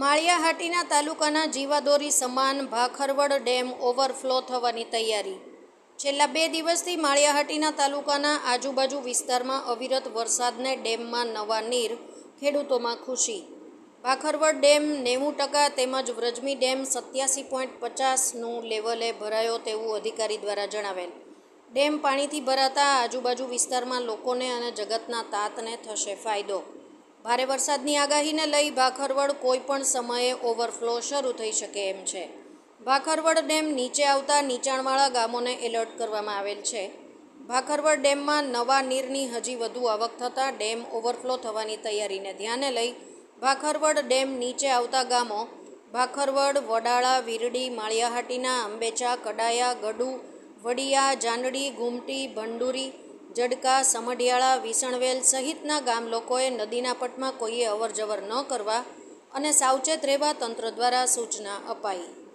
માળિયાહાટીના તાલુકાના જીવાદોરી સમાન ભાખરવડ ડેમ ઓવરફ્લો થવાની તૈયારી. છેલ્લા બે દિવસથી માળિયાહાટીના તાલુકાના આજુબાજુ વિસ્તારમાં અવિરત વરસાદને ડેમમાં નવા નીર ખેડૂતોમાં ખુશી. ભાખરવડ ડેમ નેવું ટકા તેમજ વ્રજમી ડેમ સત્યાસી પોઈન્ટ પચાસનું લેવલે ભરાયો તેવું અધિકારી દ્વારા જણાવેલ. ડેમ પાણીથી ભરાતા આજુબાજુ વિસ્તારમાં લોકોને અને જગતના તાતને થશે ફાયદો. ભારે વરસાદની આગાહીને લઈ ભાખરવડ કોઈ પણ સમયે ઓવરફ્લો શરૂ થઈ શકે એમ છે. ભાખરવડ ડેમ નીચે આવતા નીચાણવાળા ગામોને એલર્ટ કરવામાં આવેલ છે. ભાખરવડ ડેમમાં નવા નીરની હજી વધુ આવક થતાં ડેમ ઓવરફ્લો થવાની તૈયારીને ધ્યાને લઈ ભાખરવડ ડેમ નીચે આવતા ગામો ભાખરવડ, વડાળા, વીરડી, માળિયાહાટીના અંબેચા, કડાયા, ગડુ, વડિયા, જાંડડી, ગુમટી, ભંડુરી જડકા, સમઢિયાળા, વિસણવેલ સહિતના ગામ લોકોએ નદીના પટમાં કોઈએ અવરજવર ન કરવા અને સાવચેત રહેવા તંત્ર દ્વારા સૂચના અપાઈ.